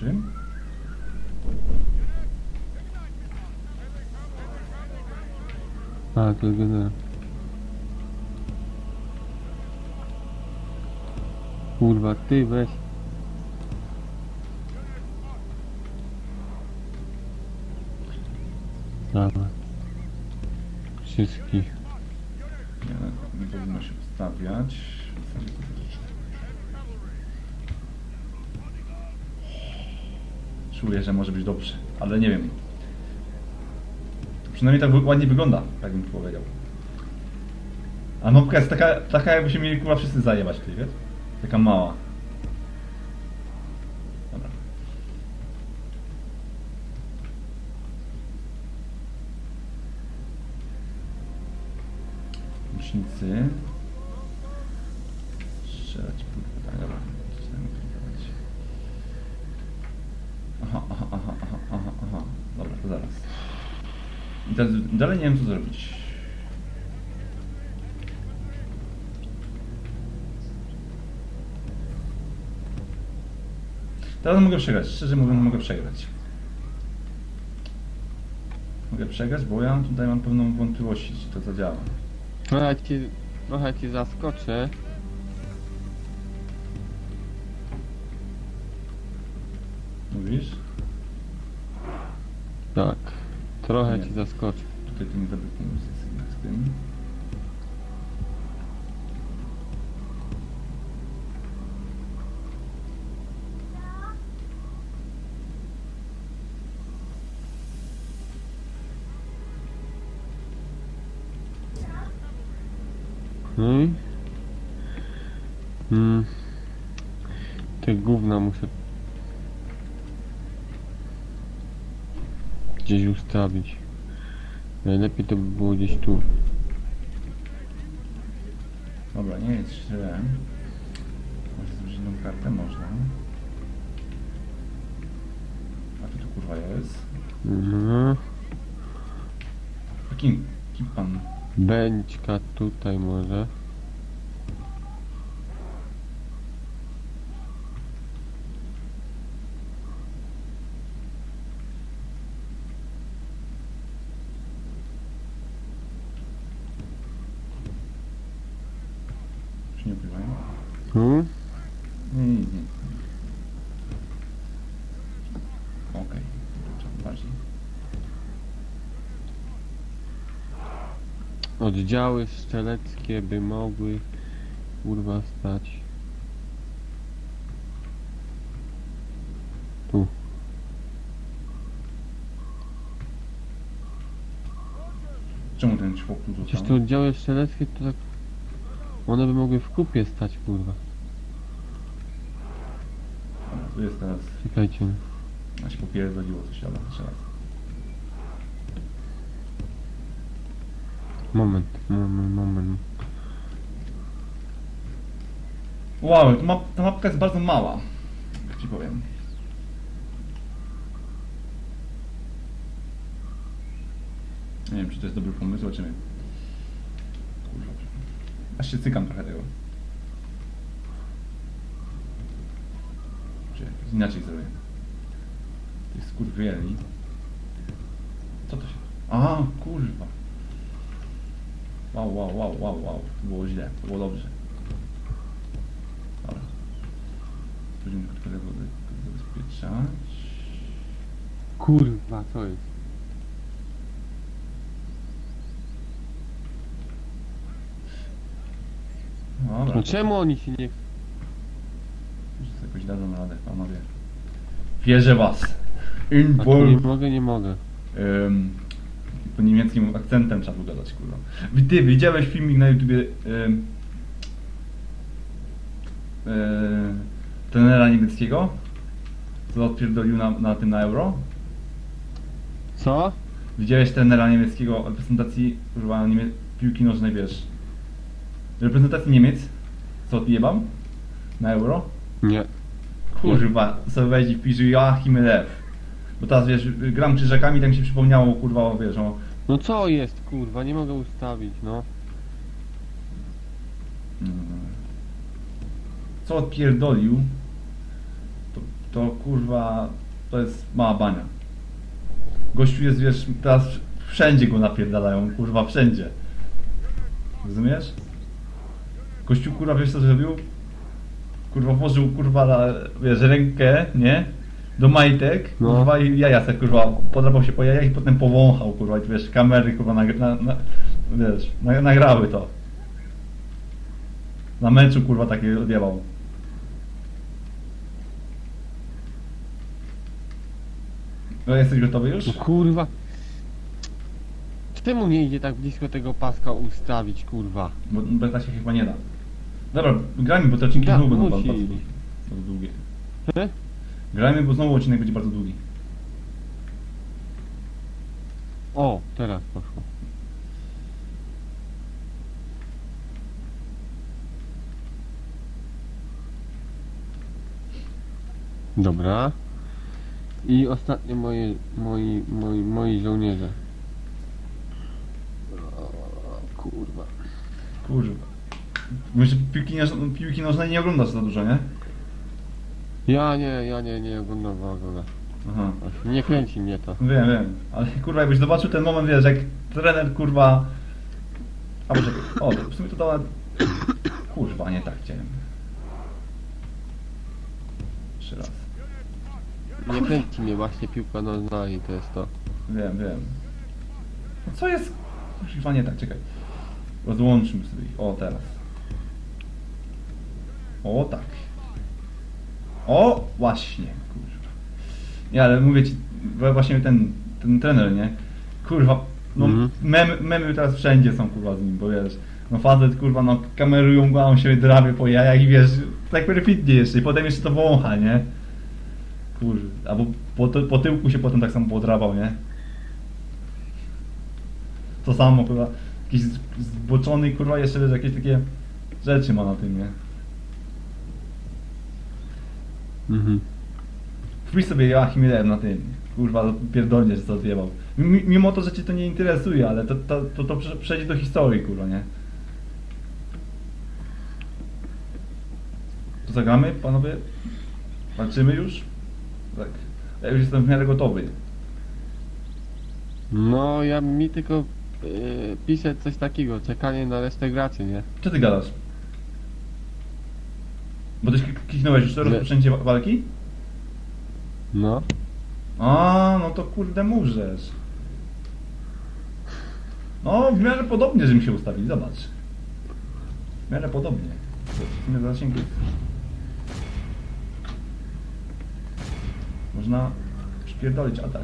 pierwszym. To jest generał. Kurwa, ty weź. Dobra. Wszystkich. Nie, nie powinno się ustawiać. Czuję, że może być dobrze, ale nie wiem. Przynajmniej tak ładnie wygląda, tak bym powiedział. A mapka jest taka, taka jakby się mieli kurwa wszyscy zajebać tutaj, wiesz? Taka mała. Dobra. Łucznicy. Strzelać, kurwa, tak, dobra. Zaczynamy klikać. Aha, aha, aha, aha, aha, aha. Dobra, to zaraz. I teraz dalej nie wiem co zrobić. Teraz mogę przegrać, szczerze mówiąc mogę przegrać. Mogę przegrać, bo ja tutaj mam pewną wątpliwość, czy to zadziała. Trochę ci, trochę ci zaskoczę. Mówisz? Tak. Trochę Nie. ci zaskoczę. Tutaj to nie jest jednak z tym. No i... Mm. Te gówna muszę... Gdzieś ustawić. Najlepiej to by było gdzieś tu. Dobra, nie jest źle. Może zrobić inną kartę? Można. A tu to kurwa jest. Mhm. A kim? Kim pan? Bęćka tutaj może. Czy nie ukrywają? Tu? Nie, nie, nie. Okej, okay. bardziej. Oddziały strzeleckie by mogły kurwa stać. Tu. Czemu ten człok tu Przecież te został? oddziały strzeleckie to tak... One by mogły w kupie stać kurwa. Tu jest teraz... Czekajcie. A się popierdoliło coś, ale jeszcze raz. Moment, moment, moment. Wow, ta, map, ta mapka jest bardzo mała. Jak ci powiem. Nie wiem, czy to jest dobry pomysł, zobaczymy. Kurwa. Aż się cykam trochę tego. Czy jakoś inaczej zrobię. Tych skurwieli. Co to się... A, kurwa. Wow, wow, wow, wow, wow. Było źle, to było dobrze. Dobra. Będziemy tylko tego zabezpieczać. Kurwa, co jest? Dobra. No czemu oni się nie... Sobie jakoś dadzą radę, panowie. Wierzę was. In A tu nie mogę, nie mogę. Ym, niemieckim akcentem trzeba gadać, kurwa. Ty, widziałeś filmik na YouTubie yy, trenera niemieckiego? Co odpierdolił na, na tym na euro? Co? Widziałeś trenera niemieckiego reprezentacji kurwa, niemie... piłki nożnej, wiesz? Reprezentacji Niemiec? Co odjebam? Na euro? Nie. Kurwa, sobie wejdź i wpisz Joachim Lew. Bo teraz wiesz, gram krzyżakami, tak mi się przypomniało, kurwa, wiesz, o... No co jest kurwa, nie mogę ustawić, no. mm, Co odpierdolił? To to kurwa, to jest mała bania. Gościu jest, wiesz, teraz wszędzie go napierdalają, kurwa, wszędzie. Rozumiesz? Gościu, kurwa, wiesz co zrobił? Kurwa, włożył, kurwa, wiesz, rękę, nie? Do majtek, No. kurwa, i jaja se, kurwa, podrapał się po jajach i potem powąchał, kurwa, i wiesz, kamery, kurwa, nag, na, na, wiesz, na, nagrały to. Na meczu, kurwa, takie odjebał. No, jesteś gotowy już? No kurwa. Czemu nie idzie tak blisko tego paska ustawić, kurwa? Bo, tak się chyba nie da. Dobra, grajmy, bo te odcinki Da, znowu będą musi. bardzo, długie. He? Grajmy, bo znowu odcinek będzie bardzo długi. O, teraz poszło. Dobra. I ostatnie moje, moi, moi, moi żołnierze. O, kurwa. Kurwa. Myślę, że piłki, noż- piłki nożnej nie oglądasz za dużo, nie? Ja nie, ja nie, nie oglądam w ogóle. Aha. Nie kręci mnie to. Wiem, wiem. Ale kurwa, jakbyś zobaczył ten moment, wiesz, jak trener kurwa... A może... O, w sumie to dała... Kurwa, nie tak chciałem. Jeszcze raz. Nie kręci mnie właśnie piłka nożna i to jest to. Wiem, wiem. No co jest? Kurwa, nie tak, czekaj. Rozłączmy sobie ich. O, teraz. O, tak. O, właśnie, kurwa. Nie, ale mówię ci, właśnie ten, ten trener, nie? Kurwa, no Mhm. memy, memy teraz wszędzie są, kurwa, z nim, bo wiesz, no facet, kurwa, no kamerują go, a on się drapie po jajach i wiesz, tak perfidnie jeszcze i potem jeszcze to wącha, nie? Kurwa, albo po, po tyłku się potem tak samo podrapał, nie? To samo, kurwa, jakiś zboczony, kurwa, jeszcze wiesz, jakieś takie rzeczy ma na tym, nie? Mhm. Wpisz sobie Joachim Lew na tym. Kurwa, pierdolnie, że to odjebał. Mimo to, że cię to nie interesuje, ale to, to, to, to prze- przejdzie do historii, kurwa, nie? To zagramy, panowie? Walczymy już? Tak. Ja już jestem w miarę gotowy. No, ja mi tylko yy, pisze coś takiego, czekanie na resztę graczy, nie? Co ty gadasz? Bo też kliknąłeś już to Nie. rozpoczęcie wa- walki? No. A, no to kurde możesz. No, w miarę podobnie, żeśmy się ustawili, zobacz. W miarę podobnie. W sumie zasięgu. Można przypierdolić atak.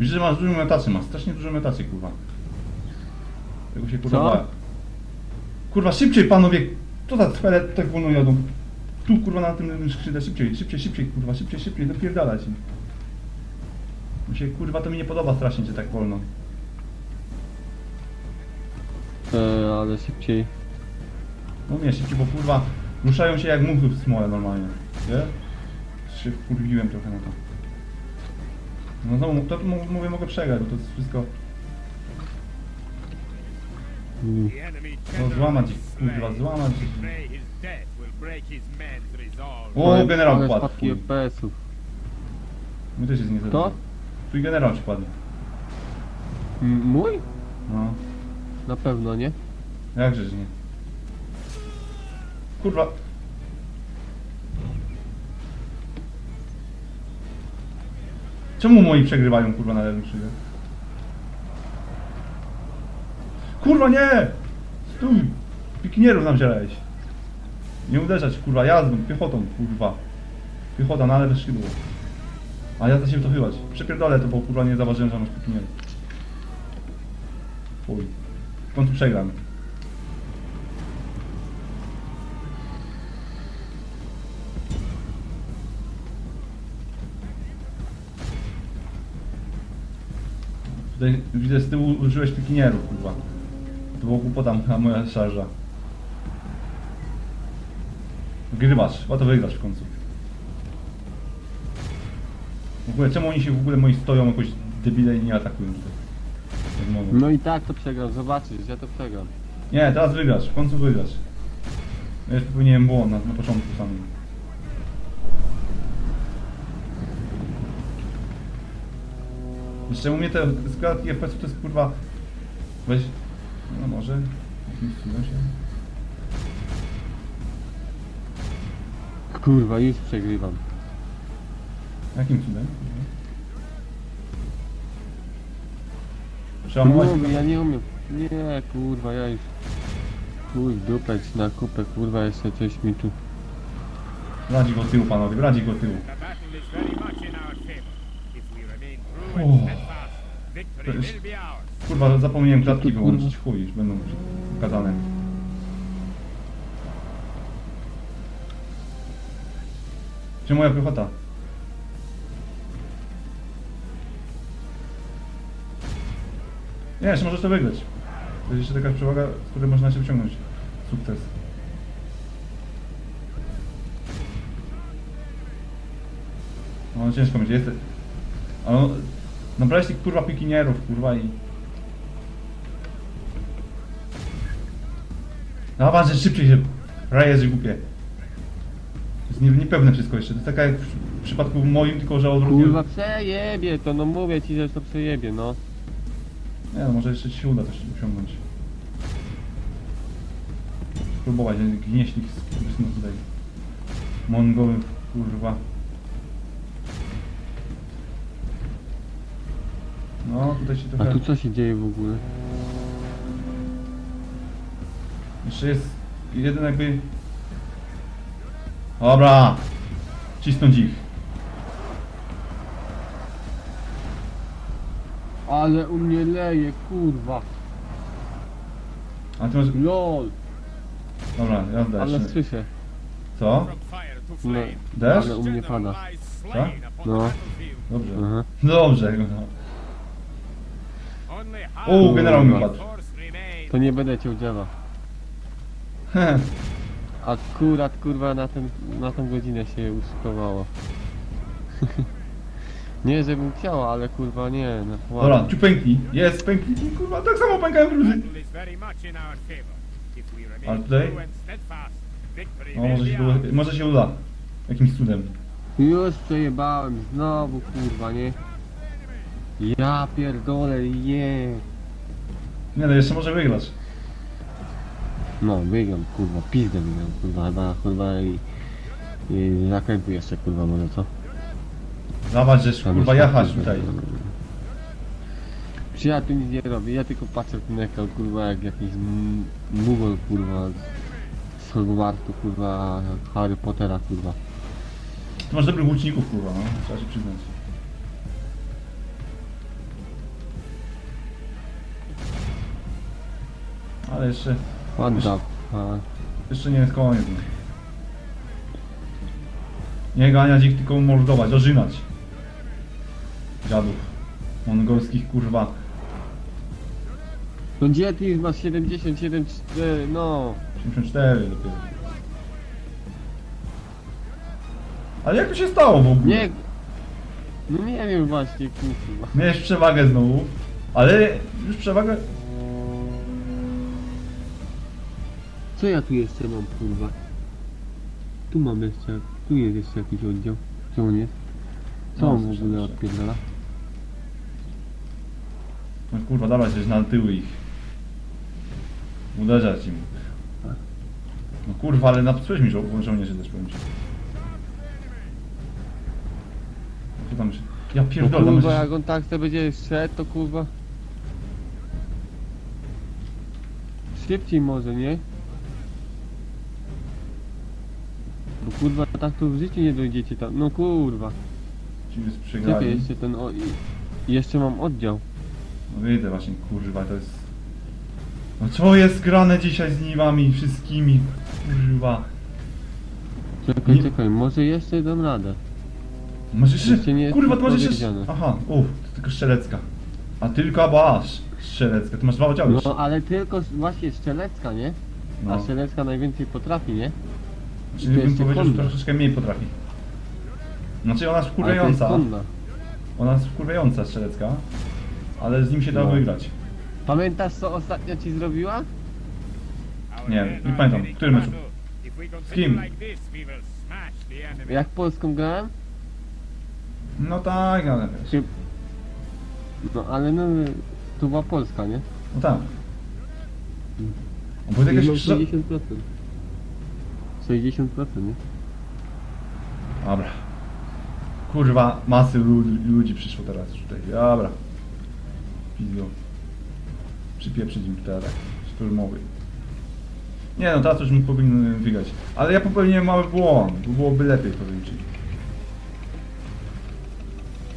Widzisz, że masz dużo metaczy, masz strasznie dużo metaczy, kurwa. Tego się kurwa Co? bałem. Kurwa, szybciej panowie! Co za cwele tak wolno jadą? Tu kurwa na tym skrzydle, szybciej, szybciej, szybciej, kurwa, szybciej, szybciej, dopierdalać im. Mi się kurwa to mi nie podoba strasznie, że tak wolno. E, ale szybciej. No nie, szybciej, bo kurwa ruszają się jak muchy w smole normalnie. Nie? Się wkurwiłem trochę na to. No znowu, to, to mówię, mogę przegrać, bo to jest wszystko... Mm. No złamać ich, kurwa, złamać ich. O, Ale- generał ale padł, spadki. FPS-ów. My też jest niezależny. To? Twój generał ci. M- Mój? No, Na pewno nie. jakżeż nie. Kurwa. Czemu moi przegrywają kurwa na lewym skrzydle? Kurwa nie! Stój! Pikinierów nam wziąłeś. Nie uderzać kurwa, jazdą, piechotą kurwa. Piechota na lewe skrzydło. A ja się wycofywać. Przepierdolę to, bo kurwa nie zauważyłem, że masz pikinierów. Chuj. W końcu przegram. Tutaj widzę z tyłu użyłeś pikinierów, kurwa. To było głupota a moja szarża. Wygrywasz, chyba to wygrasz w końcu. W ogóle czemu oni się w ogóle moi stoją jakoś debile i nie atakują tutaj? Jak mogą. No i tak to przegram, zobaczysz, ja to przegram. Nie, teraz wygrasz, w końcu wygrasz. Ja już popełniłem błąd na, na początku samym. Jeszcze u mnie te składki FPS to jest kurwa... Weź... No może... Jakimś cudem się... Kurwa, już przegrywam. Jakim cudem? Trzeba mówić... No, ja nie umiem. Nie, kurwa, ja już... Chuj, dupeć na kupę, kurwa, jeszcze coś mi tu... Radzi go tyłu panowie, radzi go true Oh. Kurwa, zapomniałem klatki kurwa? wyłączyć. Chuj, już będą pokazane. Gdzie moja piechota? Nie, jeszcze możesz to wygrać. To jest jeszcze taka przewaga, z której można się wyciągnąć. Sukces. No ciężko będzie, jest... Ale nabrałeś tych kurwa pikinierów, kurwa i... No że szybciej się raje, że głupie. To jest nie, niepewne wszystko jeszcze. To jest taka jak w, w przypadku moim, tylko że odwrotnie. Kurwa, przejebie to, no mówię ci, że to przejebie, no. Nie no, może jeszcze ci się uda coś osiągnąć. Spróbować, gnieśnik z no tutaj. Mongoły, kurwa. No, tutaj się A trochę... tu co się dzieje w ogóle? Jeszcze jest jeden jakby... Dobra! Cisnąć ich. Ale u mnie leje, kurwa. A ty masz... LOL. Dobra, jazda Ale jeszcze. słyszę. Co? No. Deszcz? ale u mnie pada. Upon No. Dobrze. Aha. Dobrze. No. O, generał mi padł. To nie będę cię udziała. Akurat kurwa na, ten, na tą godzinę się uszykowało. nie, żebym chciała, ale kurwa nie, no Dobra, ładnie. pęknij. Jest, pęknij. Kurwa, tak samo pękają we Ale tutaj? No, może się, uda, może się uda. Jakimś cudem. Już przejebałem, znowu kurwa, nie? Ja pierdolę, je. Nie no, jeszcze może wygrać. No, wygram, kurwa, pizdę wygram, kurwa, chyba, kurwa i... I zakrętu jeszcze, kurwa, może co? Zobacz, że kurwa jeszcze, jechać kurwa, tutaj. Czy ja tu nic nie robię, ja tylko patrzę w ten ekran, kurwa, jak jakiś m- mugol, kurwa, z Hogwartu, kurwa, Harry Pottera, kurwa. Ty masz dobrych łuczników, kurwa, no. Trzeba się przyznać. Ale jeszcze, Ładna, jeszcze nie jest koniec. Nie ganiać ich, tylko mordować, dożynać. Dziadów. Mongolskich, kurwa. No gdzie ty masz 77, 4, no. 84 dopiero. Ale jak to się stało w ogóle? Nie... No nie wiem właśnie, kurwa. Miałeś przewagę znowu, ale już przewagę... Co ja tu jeszcze mam, kurwa? Tu mam jeszcze, tu jest jeszcze jakiś oddział. Co on jest? Co No, on w słyszę, ogóle słyszę. odpierdala? No kurwa, dawaj coś na tyły ich. Uderzać im. No kurwa, ale napsułeś mi żo żołnierzy też powiem ci. Co tam się... Ja No pierdolę, tam kurwa, będzie- jak on tak sobie będzie szedł, to kurwa... Szybciej może, nie? Bo kurwa, tak to w życiu nie dojdziecie tam. No kurwa. ci już Czekaj, jeszcze ten o... i- Jeszcze mam oddział. No widzę właśnie, kurwa, to jest... No co jest grane dzisiaj z nimi wszystkimi? Kurwa. Czekaj, Nie- czekaj, może jeszcze dam radę. Masz jeszcze... Jeszcze nie jest kurwa, to masz jeszcze... powiedziane. Aha, uff, to tylko strzelecka. A tylko basz strzelecka, ty masz dwa oddziały. No ale tylko właśnie strzelecka, nie? A No. strzelecka najwięcej potrafi, nie? Czyli bym jest powiedział, że troszeczkę mniej potrafi. Znaczy ona jest Ale to jest wkurwiająca. konna. Ona jest wkurwiająca strzelecka. Ale z nim się da No. wygrać. Pamiętasz co ostatnio ci zrobiła? Nie, nie pamiętam. Który to mecz? battle. If we continue kim? Jak Polską grałem? No tak, ale wiesz. Czy... No ale no, to była Polska, nie? No tak. On powiedział Czyli jakieś krzyża... 60%. 60%, nie? Dobra. Kurwa, masy ludzi, ludzi przyszło teraz tutaj. Dobra. Pizdo. Przypieprzyć im tutaj atak szturmowy. Nie no, teraz już mi powinny wygrać. Ale ja popełniłem mały błąd, bo byłoby lepiej powiem ci.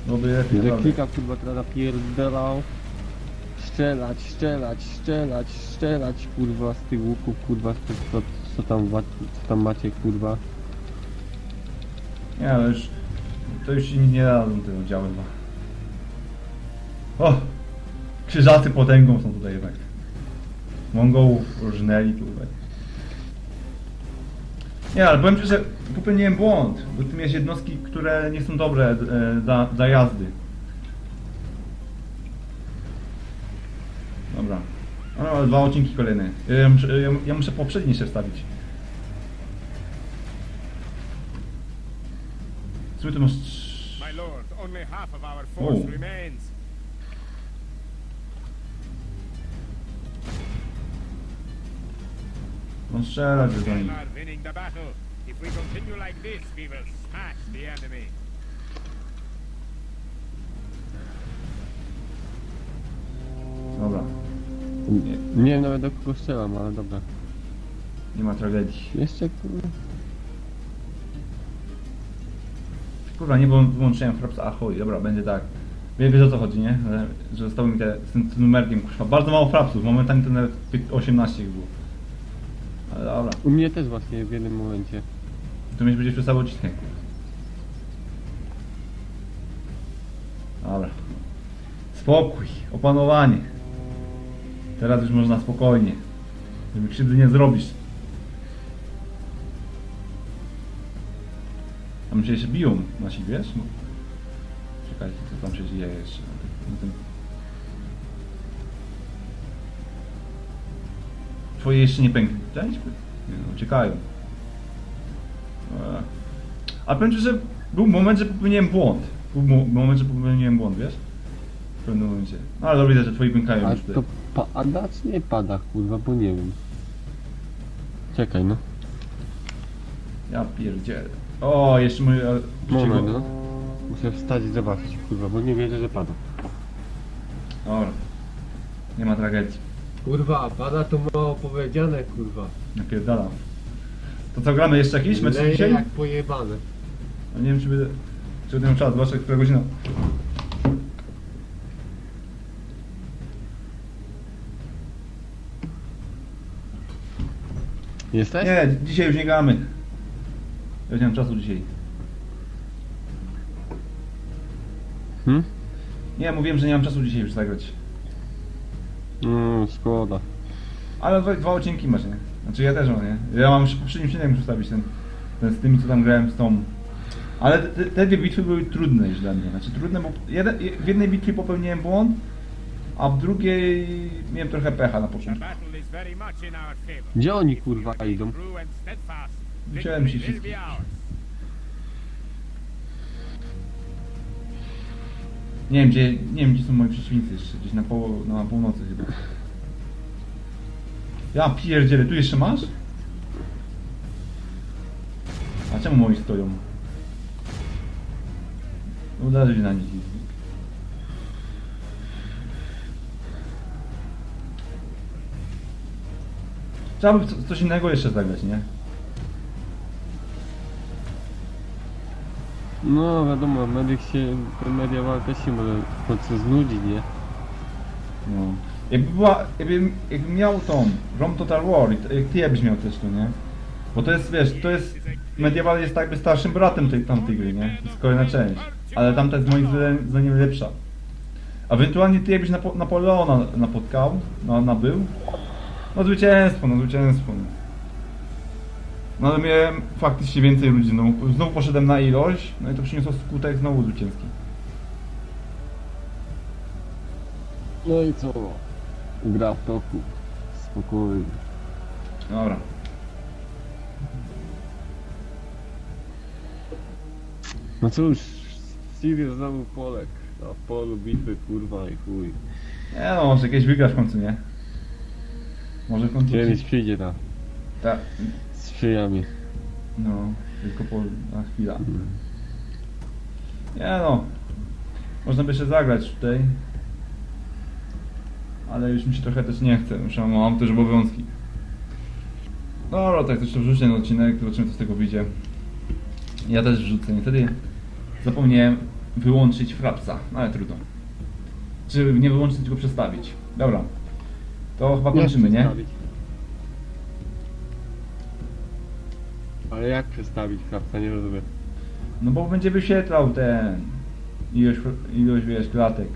Byłoby lepiej, naprawdę. klika kurwa teraz napierdalał. Strzelać, strzelać, strzelać, strzelać kurwa z tych łuków kurwa co, co, co, tam, co tam macie kurwa. Nie, ale już... To już nic nie dadzą te oddziały dwa. O! Krzyżacy potęgą są tutaj jednak. Mongołów różnęli tutaj. Nie, ale powiem ci, że popełniłem błąd, bo tu jest jednostki, które nie są dobre e, dla, dla jazdy. Dobra. No, dwa odcinki kolejne. Ja muszę, ja, ja muszę poprzedni jeszcze wstawić. Co tu masz? My lord, only half of our force Oh. remains. No strzelać do nich. If we continue like this, we will smash the enemy. Nie, nie wiem nawet do kogo strzelam, ale dobra. nie ma tragedii. Jeszcze kurwa. Kurwa, nie wyłą- wyłączyłem frapsa. A chuj, dobra, będzie tak. Wie, wiesz o co chodzi, nie? Że, że zostało mi te, z tym, tym numerkiem, kurwa. Bardzo mało frapsów, momentami to nawet pię- 18 ich było. Ale dobra, U mnie też właśnie w jednym momencie. to mi będzie przez cały odcinek. Dobra. Spokój, opanowanie. Teraz już można spokojnie. Żeby krzywdy nie zrobisz. Tam się jeszcze biją nasi, wiesz? No. Czekajcie, co tam się dzieje jeszcze. na tym-. Twoje jeszcze nie. Widzieliśmy? Nie no, uciekają. Eee. A powiem że był moment, że popełniłem błąd. Był mo- moment, że popełniłem błąd, wiesz? W pewnym momencie. No ale dobrze, że twoi pękają A już tutaj. to pada czy nie pada kurwa, bo nie wiem. Czekaj no. Ja pierdzielę. O, jeszcze mój... e, Moment przeciwko- no. Muszę wstać i zobaczyć kurwa, bo nie wierzę, że pada. Dobra. Nie ma tragedii. Kurwa, pada to mało powiedziane, kurwa. Napierdalam. To co, gramy jeszcze jakiś mecz Leje dzisiaj? jak pojebane. No nie wiem, czy będę... Czy będę miał czas, zobaczę, która godzina. Jesteś? Nie, dzisiaj już nie gramy. Ja nie mam czasu dzisiaj. Hmm? Nie, mówiłem, że nie mam czasu dzisiaj już zagrać. No, szkoda. Ale dwa, dwa odcinki masz, nie? Znaczy ja też mam, nie? Ja mam już poprzedni odcinek muszę stawić ten, ten z tymi, co tam grałem z tą... Ale te, te dwie bitwy były trudne już dla mnie. Znaczy trudne, bo jeden, w jednej bitwie popełniłem błąd, a w drugiej miałem trochę pecha na początku. Gdzie oni kurwa idą? victory się wszystkich. Nie wiem gdzie, nie wiem gdzie są moi przeciwnicy jeszcze, gdzieś na, poł na północy chyba. Ja pierdzielę, tu jeszcze masz? A czemu moi stoją? Uderzyć na nich. Trzeba by co- coś innego jeszcze zagrać, nie? No wiadomo, medyk się, ten mediawal też się może w końcu znudzić, nie? No. Jakby była, jakby, jakby miał tą Rome Total War, i to- jak ty jakbyś miał też to, nie? Bo to jest, wiesz, to jest, Medieval jest jakby starszym bratem tej tamtej gry, nie? To jest kolejna część. Ale tamta jest moim zdaniem- zdaniem lepsza. Ewentualnie ty jakbyś Napo Napoleona napotkał, no, nabył. No zwycięstwo, no zwycięstwo. No. no ale miałem faktycznie więcej ludzi znowu. Znowu poszedłem na ilość, no i to przyniosło skutek znowu zwycięski. No i co? Gra w toku. Spokojnie. Dobra. No cóż, Sirius znowu Polek. Na polu bitwy kurwa i chuj. Nie no, może jakieś wygrasz w końcu, nie? Może. Kiedyś przyjdzie ta. Tak, Sprzyja mi. no, tylko po... na chwilę. Nie no. Można by jeszcze zagrać tutaj. Ale już mi się trochę też nie chce, już mam, też obowiązki. Dobra, tak zresztą wrzucę ten odcinek, zobaczymy co z tego wyjdzie. Ja też wrzucę, niestety zapomniałem wyłączyć frapsa, no ale trudno. Czy nie wyłączyć, tylko przestawić. Dobra. To chyba kończymy, nie? przestawić. Ale jak przestawić krawca? Nie rozumiem. No bo będzie wyświetlał ten ilość, ilość wiesz, klatek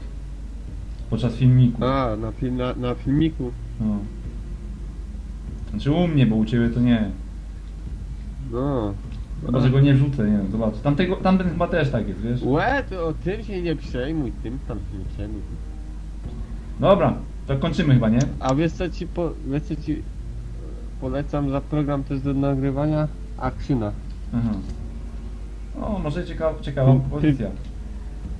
podczas filmiku. A, na, film, na, na filmiku. No. Znaczy u mnie, bo u ciebie to nie. No. Chyba, że go nie wrzucę, nie wiem, zobacz. Tamtego, tamten chyba też tak jest, wiesz? Łe, to o tym się nie przejmuj, tym tam się nie przejmuj. Dobra, to kończymy chyba, nie? A wiesz co ci, po, wiesz co ci polecam za program też do nagrywania? Actiona. Aha. O, może ciekawa, ciekawa Ty- propozycja.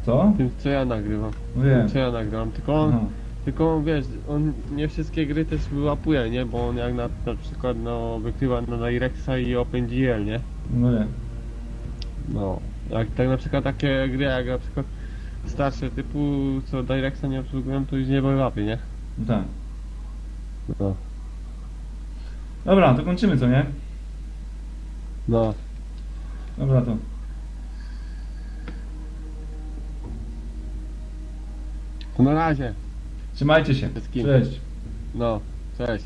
Co? Tym co ja nagrywam. Wiem. Tym co ja nagrywam. Tylko on, Aha. tylko wiesz, on nie wszystkie gry też wyłapuje, nie? Bo on jak na, na przykład no, wykrywa na Direcsa i OpenGL, nie? No wiem. No. Jak tak na przykład takie gry jak na przykład starsze typu co Direcsa nie obsługują, to już nie wyłapie, nie? No tak. No. Dobra, to kończymy, co nie? No. Dobra, to. To na razie. Trzymajcie się. Wszystkim. Cześć. No. Cześć.